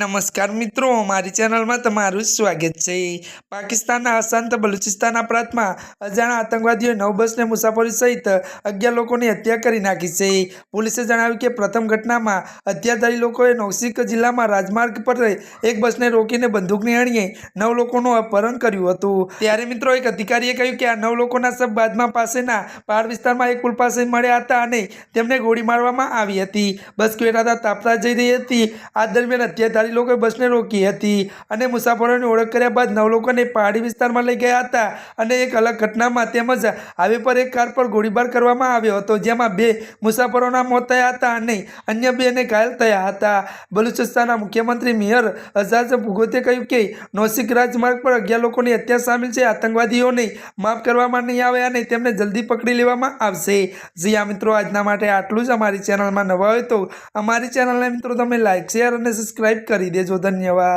નમસ્કાર મિત્રો, મારી ચેનલમાં તમારું સ્વાગત છે. પાકિસ્તાનના અશાંત બલુચિસ્તાનના પ્રાંતમાં અજાણા આતંકવાદીઓએ નવ બસને મુસાફરી સહિત અગિયાર લોકોની હત્યા કરી નાખી છે. પોલીસે જણાવ્યું કે પ્રથમ ઘટનામાં હત્યાધારી લોકોએ નૌસિક જિલ્લામાં રાજમાર્ગ પર એક બસને રોકીને બંદૂકની અણીએ નવ લોકોનું અપહરણ કર્યું હતું. ત્યારે મિત્રો એક અધિકારીએ કહ્યું કે આ નવ લોકોના શબ બાદમાં પાસેના પહાડ વિસ્તારમાં એક પુલ પાસે મળ્યા હતા અને તેમને ગોળી મારવામાં આવી હતી. બસ કેરાતા તાપતા જઈ રહી હતી. આ દરમિયાન હત્યાધારી લોકોએ બસને રોકી હતી અને મુસાફરોની ઓળખ કર્યા બાદ નવ લોકોને પહાડી વિસ્તારમાં લઈ ગયા હતા. અને એક અલગ ઘટનામાં તેમજ હાઈવે પર એક કાર પર ગોળીબાર કરવામાં આવ્યો હતો, જેમાં બે મુસાફરોના મોત થયા હતા અને અન્ય બેને ઘાયલ થયા હતા. બલુચિસ્તાનના મુખ્યમંત્રી મિયર અઝાઝ ભુગોતે કહ્યું કે, નૌસિક રાજમાર્ગ પર અગિયાર લોકોની હત્યા સામેલ છે, આતંકવાદીઓને માફ કરવામાં નહીં આવે અને તેમને જલ્દી પકડી લેવામાં આવશે. જીયા મિત્રો, આજના માટે આટલું જ અમારી ચેનલમાં નવા હોય તો અમારી ચેનલને મિત્રો તમે લાઈક, શેર અને સબસ્ક્રાઈબ કરી દેજો ધન્યવાદ.